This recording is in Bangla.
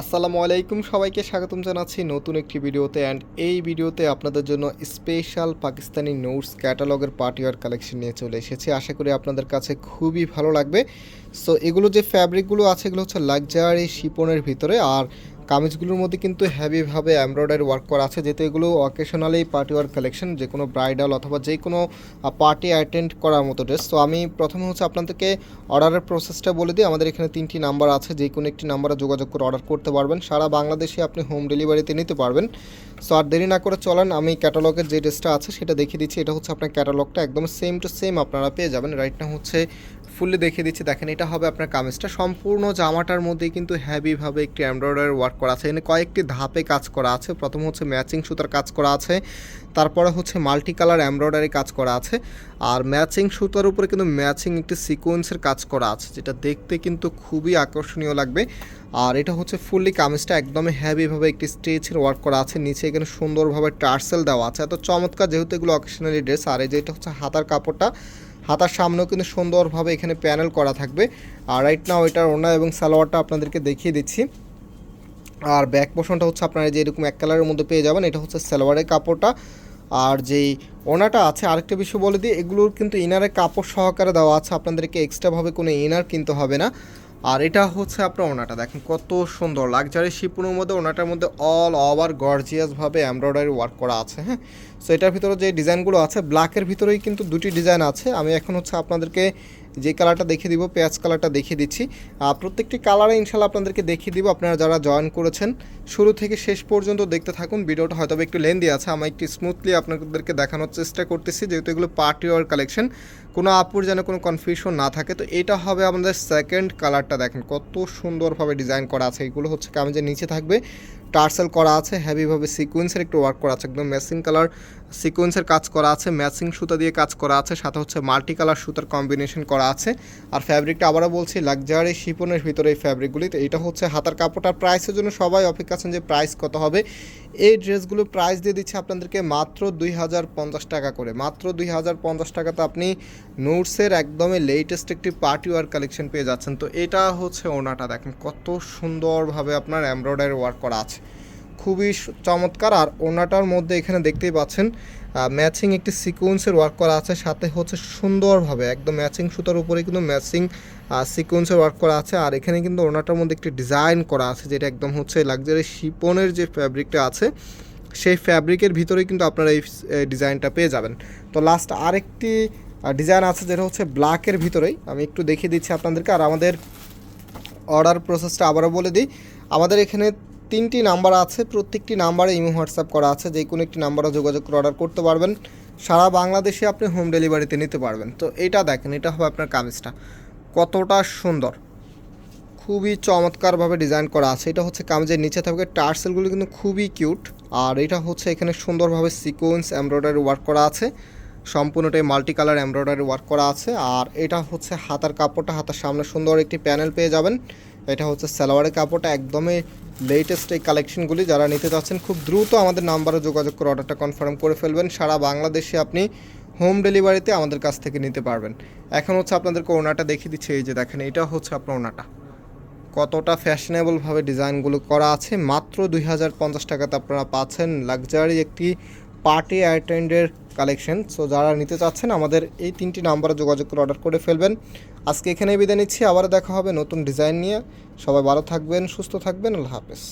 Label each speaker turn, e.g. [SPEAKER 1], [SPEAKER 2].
[SPEAKER 1] আসসালামু আলাইকুম সবাইকে স্বাগতম জানাচ্ছি নতুন একটি ভিডিওতে অ্যান্ড এই ভিডিওতে আপনাদের জন্য স্পেশাল পাকিস্তানি নোটস ক্যাটালগের পার্টিওয়ার কালেকশন নিয়ে চলে এসেছি। আশা করি আপনাদের কাছে খুবই ভালো লাগবে। সো এগুলো যে ফ্যাব্রিকগুলো আছে, এগুলো হচ্ছে লাক্সারি শিপনের ভিতরে আর কামিজগুলোর মধ্যে কিন্তু হেভিভাবে এমব্রয়ডারি ওয়ার্ক করা আছে, যেহেতু এগুলো অকেশনালি পার্টি ওয়ার কালেকশন যে কোনো ব্রাইডাল অথবা যে কোনো পার্টি অ্যাটেন্ড করার মতো ড্রেস তো আমি প্রথমে হচ্ছে আপনাদেরকে অর্ডারের প্রসেসটা বলে দিই। আমাদের এখানে তিনটি নাম্বার আছে, যে কোনো একটি নাম্বারে যোগাযোগ করে অর্ডার করতে পারবেন। সারা বাংলাদেশে আপনি হোম ডেলিভারিতে নিতে পারবেন। সো আর দেরি না করে চলেন, আমি ক্যাটালগের যে ড্রেসটা আছে, সেটা দেখিয়ে দিচ্ছি। এটা হচ্ছে আপনার ক্যাটালগটা একদম সেম টু সেম আপনারা পেয়ে যাবেন। রাইট না হচ্ছে ফুললি দেখিয়ে দিচ্ছি। দেখেন, এটা হবে আপনার কামিজটা। সম্পূর্ণ জামাটার মধ্যে কিন্তু হ্যাভিভাবে একটি এমব্রয়ডারি ওয়ার্ক করা আছে। এখানে কয়েকটি ধাপে কাজ করা আছে। প্রথম হচ্ছে ম্যাচিং সুতার কাজ করা আছে। তারপরে হচ্ছে মাল্টি কালার এমব্রয়ডারি কাজ করা আছে। আর ম্যাচিং সুতার উপরে কিন্তু ম্যাচিং একটি সিকোয়েন্সের কাজ করা আছে, যেটা দেখতে কিন্তু খুবই আকর্ষণীয় লাগবে। আর এটা হচ্ছে ফুললি কামিজটা, একদমই হ্যাভিভাবে একটি স্টেজের ওয়ার্ক করা আছে। নিচে এখানে সুন্দরভাবে টার্সেল দেওয়া আছে। এত চমৎকার যেহেতু এগুলো অকেশনালি ড্রেস আর এই যে এটা হচ্ছে হাতার কাপড়টা হাতার সামনেও কিন্তু সুন্দরভাবে এখানে প্যানেল করা থাকবে। আর রাইট নাও এটার ওনা এবং সালোয়ারটা আপনাদেরকে দেখিয়ে দিচ্ছি। আর ব্যাক পোশনটা হচ্ছে আপনারা যে এরকম এক কালারের মধ্যে পেয়ে যাবেন, এটা হচ্ছে সালোয়ারের কাপড়টা। আর যেই ওনাটা আছে, আরেকটা বিষয় বলে দিই, এগুলোর কিন্তু ইনারের কাপড় সহকারে দেওয়া আছে। আপনাদেরকে এক্সট্রাভাবে কোনো ইনার কিনতে হবে না। আর এটা হচ্ছে আপনার ওনাটা, দেখেন কত সুন্দর লাক্সারি শিপুনের মধ্যে ওনাটার মধ্যে অল ওভার গর্জিয়াসভাবে এমব্রয়ডারি ওয়ার্ক করা আছে হ্যাঁ? সো এটার ভিতরে যে ডিজাইনগুলো আছে ব্ল্যাকের ভিতরেই কিন্তু দুটি ডিজাইন আছে। আমি এখন হচ্ছে আপনাদেরকে যে কালারটা দেখিয়ে দিব পেঁয়াজ কালারটা দেখিয়ে দিচ্ছি। আর প্রত্যেকটি কালারে ইনশাল্লাহ আপনাদেরকে দেখিয়ে দিব, আপনারা যারা জয়েন করেছেন। শুরু থেকে শেষ পর্যন্ত দেখতে থাকুন, ভিডিওটা হয়তো একটু লেন্দি আছে। আমি একটু স্মুথলি আপনাদেরকে দেখানোর চেষ্টা করতেছি, যেহেতু এগুলো পার্টি ওয়ার কালেকশন কোনো আপুর যেন কোনো কনফিউশন না থাকে, তো এটা হবে আমাদের সেকেন্ড কালারটা দেখেন, কত সুন্দরভাবে ডিজাইন করা আছে। এগুলো হচ্ছে কামিজের নিচে থাকবে, টার্সেল করা আছে হ্যাভিভাবে সিকোয়েন্সের একটু ওয়ার্ক করা আছে, একদম ম্যাচিং কালার সিকোয়েন্সের কাজ করা আছে ম্যাচিং সুতা দিয়ে কাজ করা আছে, সাথে হচ্ছে মাল্টি কালার সুতার কম্বিনেশন করা আছে। আর ফ্যাব্রিকটা আবারও বলছি লাক্সারি শিপনের ভিতরে এই ফ্যাব্রিকগুলি তো এটা হচ্ছে হাতার কাপড়টার প্রাইসের জন্য সবাই অপেক্ষা আছেন যে প্রাইস কত হবে। এই ড্রেসগুলো প্রাইস দিয়ে দিচ্ছে আপনাদেরকে মাত্র দুই হাজার পঞ্চাশ টাকা করে। মাত্র দুই হাজার পঞ্চাশ টাকাতে আপনি নোটসের একদমই লেটেস্ট একটি পার্টি ওয়ার কালেকশন পেয়ে যাচ্ছেন। তো এটা হচ্ছে ওনাটা দেখেন কত সুন্দরভাবে আপনার এমব্রয়ডারি ওয়ার্ক করা আছে। খুবই চমৎকার। আর ওনাটার মধ্যে এখানে দেখতেই পাচ্ছেন ম্যাচিং একটি সিকোয়েন্সের ওয়ার্ক করা আছে, সাথে হচ্ছে সুন্দরভাবে, একদম ম্যাচিং সুতার উপরে কিন্তু ম্যাচিং সিকোয়েন্সের ওয়ার্ক করা আছে। আর এখানে কিন্তু ওনাটার মধ্যে একটি ডিজাইন করা আছে, যেটা একদম হচ্ছে লাক্সারি শিপনের যে ফ্যাব্রিকটা আছে, সেই ফ্যাব্রিকের ভিতরেই কিন্তু আপনারা এই ডিজাইনটা পেয়ে যাবেন। তো লাস্ট আরেকটি ডিজাইন আছে যেটা হচ্ছে ব্ল্যাকের ভিতরেই। আমি একটু দেখিয়ে দিচ্ছি আপনাদেরকে। আর আমাদের অর্ডার প্রসেসটা আবারও বলে দিই। আমাদের এখানে তিনটি নাম্বার আছে। প্রত্যেকটি নাম্বারে ইমো হোয়াটসঅ্যাপ করা আছে। যে কোনো একটি নাম্বারে যোগাযোগ করে অর্ডার করতে পারবেন। সারা বাংলাদেশে আপনি হোম ডেলিভারিতে নিতে পারবেন। তো এটা দেখেন, এটা হবে আপনার কামিজটা। কতটা সুন্দর। খুবই চমৎকারভাবে ডিজাইন করা আছে। এটা হচ্ছে কামিজের নিচে থাকবে টার্সেলগুলো কিন্তু খুবই কিউট আর এটা হচ্ছে এখানে সুন্দরভাবে সিকোয়েন্স এমব্রয়ডারি ওয়ার্ক করা আছে। সম্পূর্ণটাই মাল্টি কালার এমব্রয়ডারি ওয়ার্ক করা আছে। আর এটা হচ্ছে হাতার কাপড়টা, হাতার সামনে সুন্দর একটি প্যানেল পেয়ে যাবেন। এটা হচ্ছে সালোয়ারের কাপড়টা, একদমই লেটেস্ট এই কালেকশনগুলি যারা নিতে চাচ্ছেন, খুব দ্রুত আমাদের নাম্বারে যোগাযোগ করে অর্ডারটা কনফার্ম করে ফেলবেন। সারা বাংলাদেশে আপনি হোম ডেলিভারিতে আমাদের কাছ থেকে নিতে পারবেন। এখন হচ্ছে আপনাদেরকে ওনাটা দেখিয়ে দিচ্ছে। এই যে দেখেন, এটা হচ্ছে আপনার ওনাটা। কতটা ফ্যাশনেবলভাবে ডিজাইনগুলো করা আছে। মাত্র দুই হাজার পঞ্চাশ টাকাতে আপনারা পাচ্ছেন। লাক্সারি একটি পার্টি অ্যাটেন্ডের কালেকশন। সো যারা নিতে চাচ্ছেন, আমাদের এই তিনটি নাম্বারে যোগাযোগ করে অর্ডার করে ফেলবেন। আজকে এখানেই বিদায় নিচ্ছি। আবার দেখা হবে নতুন ডিজাইন নিয়ে। সবাই ভালো থাকবেন, সুস্থ থাকবেন। আল্লাহ হাফেজ।